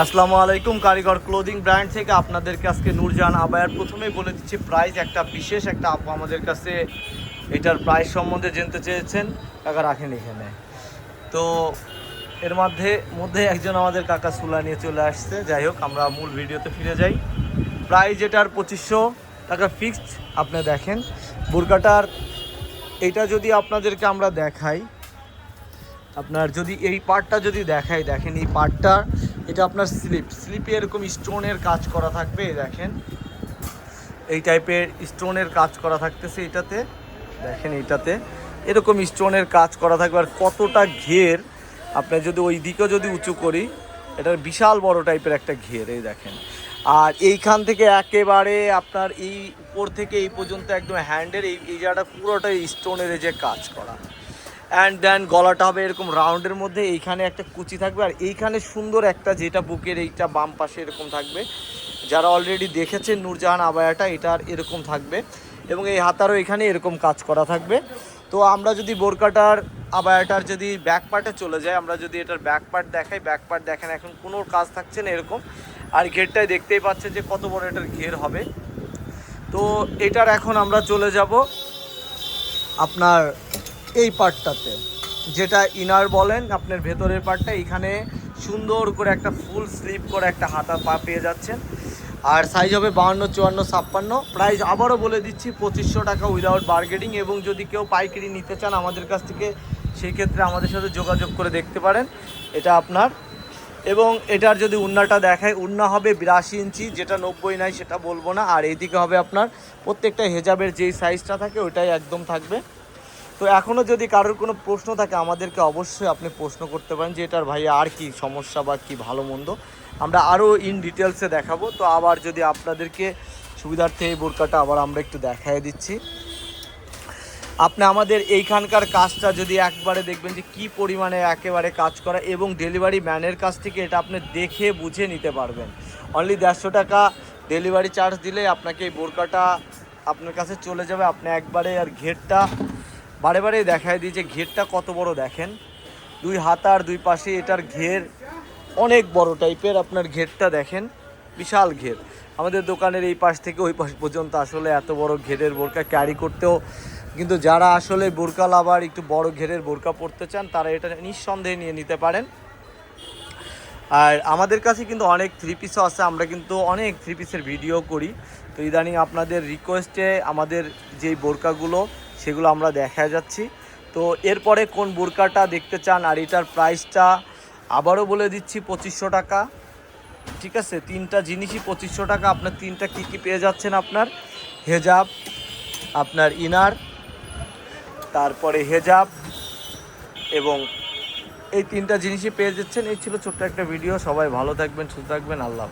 আসসালামু আলাইকুম, কারিগর ক্লোদিং ব্র্যান্ড থেকে আপনাদেরকে আজকে নূরজাহান আবায়ার প্রথমেই বলে দিচ্ছি প্রাইস একটা বিশেষ একটা আপু আমাদের কাছে। এটার প্রাইস সম্বন্ধে জানতে চেয়েছেন, কাকা রাখেন এখানে। তো এর মধ্যে মধ্যে একজন আমাদের কাকা সুলা নিয়ে চলে আসছে। যাই হোক, আমরা মূল ভিডিওতে ফিরে যাই। প্রাইস এটার পঁচিশশো টাকা ফিক্সড আপনি দেখেন। বুরকাটার, এটা যদি আপনাদেরকে আমরা দেখাই, আপনার যদি এই পার্টটা যদি দেখাই, দেখেন এই পার্টটা এটা আপনার স্লিপ। স্লিপে এরকম স্টোনের কাজ করা থাকবে দেখেন। এই টাইপের স্টোনের কাজ করা থাকতেছে এটাতে। দেখেন এইটাতে এরকম স্টোনের কাজ করা থাকবে। আর কতটা ঘের আপনি যদি ওই দিকেও যদি উঁচু করি, এটার বিশাল বড় টাইপের একটা ঘের, এই দেখেন। আর এইখান থেকে একেবারে আপনার এই উপর থেকে এই পর্যন্ত একদম হ্যান্ডের এই এই জায়গাটা পুরোটাই স্টোনের যে কাজ করা। অ্যান্ড দেন গলাটা হবে এরকম রাউন্ডের মধ্যে, এইখানে একটা কুচি থাকবে, আর এইখানে সুন্দর একটা যেটা বুকের এইটা বাম পাশে এরকম থাকবে। যারা অলরেডি দেখেছেন নূরজাহান আবায়াটা এটার এরকম থাকবে। এবং এই হাতারও এখানে এরকম কাজ করা থাকবে। তো আমরা যদি বোরকাটার, আবায়াটার যদি ব্যাক পার্টে চলে যাই, আমরা যদি এটার ব্যাক পার্ট দেখাই ব্যাক পার্ট দেখেন এখন কোনো কাজ থাকছে না এরকম। আর ঘেরটায় দেখতেই পাচ্ছেন যে কত বড় এটার ঘের হবে। তো এটার এখন আমরা চলে যাব আপনার এই পার্টটাতে যেটা ইনার বলেন, আপনার ভেতরের পার্টটা এখানে সুন্দর করে একটা ফুল স্লিপ করে একটা হাতা পা পেয়ে যাচ্ছেন। আর সাইজ হবে বাহান্ন, চুয়ান্ন, ছাপ্পান্ন। প্রাইস আবারও বলে দিচ্ছি, পঁচিশশো টাকা উইদাউট বার্গেটিং এবং যদি কেউ পাইকারি নিতে চান আমাদের কাছ থেকে সেই ক্ষেত্রে আমাদের সাথে যোগাযোগ করে দেখতে পারেন। এটা আপনার। এবং এটার যদি উন্নাটা দেখায়, উন্না হবে বিরাশি ইঞ্চি, যেটা নব্বই নাই সেটা বলব না। আর এইদিকে হবে আপনার, প্রত্যেকটা হেজাবের যেই সাইজটা থাকে, ওইটাই একদম থাকবে। তো এখনও যদি কারোর কোনো প্রশ্ন থাকে, আমাদেরকে অবশ্যই আপনি প্রশ্ন করতে পারেন যে, এটার ভাই আর কি সমস্যা বা কি ভালো মন্দ? আমরা আরও ইন ডিটেলসে দেখাবো। তো আবার যদি আপনাদেরকে সুবিধার্থে এই বোরকাটা আবার আমরা একটু দেখাই দিচ্ছি। আপনি আমাদের এইখানকার কাজটা যদি একবারে দেখবেন যে, কি পরিমাণে একেবারে কাজ করা এবং ডেলিভারি ম্যানের কাছ থেকে এটা আপনি দেখে বুঝে নিতে পারবেন। অনলি দেড়শো টাকা ডেলিভারি চার্জ দিলে আপনাকে এই বোরকাটা আপনার কাছে চলে যাবে। আপনি একবারে আর ঘেরটা বারে বারে দেখায় দিই যে ঘেরটা কত বড় দেখেন। দুই হাতার দুই পাশে এটার ঘের অনেক বড় টাইপের আপনার ঘেরটা দেখেন। বিশাল ঘের। আমাদের দোকানের এই পাশ থেকে ওই পাশ পর্যন্ত আসলে এত বড় ঘেরের বোরকা ক্যারি করতেও কিন্তু যারা আসলে বোরকা লাভার, একটু বড় ঘেরের বোরকা পরতে চান, তারা এটা নিঃসন্দেহে নিয়ে নিতে পারেন। আর আমাদের কাছে কিন্তু অনেক থ্রি পিসও আছে, আমরা কিন্তু অনেক থ্রি পিসের ভিডিও করি। তো ইদানিং আপনাদের রিকোয়েস্টে আমাদের যেই বোরকাগুলো সেগুলো আমরা দেখা যাচ্ছি। তো এরপরে কোন বোরকাটা দেখতে চান আর এটার প্রাইসটা আবারও বলে দিচ্ছি পঁচিশশো টাকা। ঠিক আছে? তিনটা জিনিসই পঁচিশশো টাকা। আপনার তিনটা কী কী পেয়ে যাচ্ছেন আপনার? হেজাব, আপনার ইনার, তারপরে হেজাব এবং এই তিনটা জিনিসই পেয়ে যাচ্ছেন। এই ছিল ছোট্ট একটা ভিডিও। সবাই ভালো থাকবেন, সুস্থ থাকবেন। আল্লাহ।